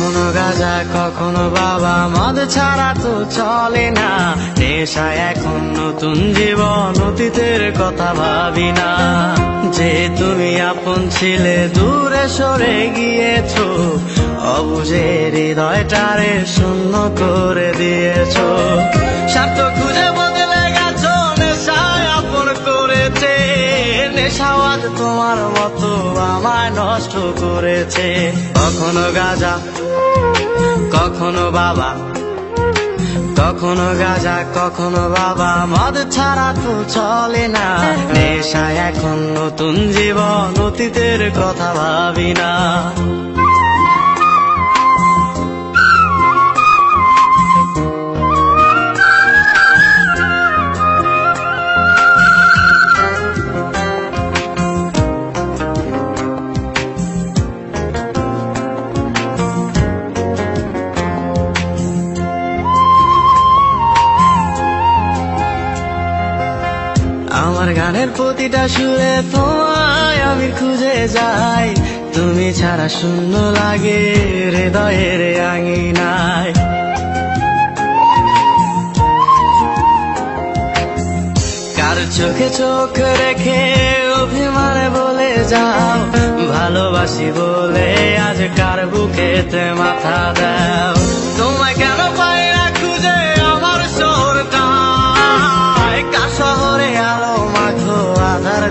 কখনো গাজা কখনো বাবা, মদ ছাড়া তো চলে না। নেশায় এখন নতুন জীবন, অতীতের কথা ভাবি না। যে তুমি আপন ছিলে, দূরে সরে গিয়েছো। অবুঝে হৃদয়টারে শূন্য করে দিয়েছ। স্বার্থ খুঁজে নেশাওয়াদ তোমার মতো আমায় নষ্ট করেছে। কখনো গাজা, কখনো বাবা। কখনো গাজা, কখনো বাবা। মদ ছাড়া তো চলে না। নেশা এখন নতুন জীবন, অতীতের কথা ভাবি না। আমার গানের প্রতিটা সুরে তোমায় আমি খুঁজে যাই। তুমি ছাড়া শূন্য লাগে হৃদয়ের আঙিনায়। কার চোখে চোখ রেখে অভিমানে বলে যাও, ভালোবাসি বলে আজ কার বুকেতে মাথা দাও।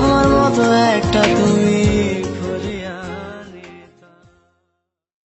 আমার মতো একটা তুমি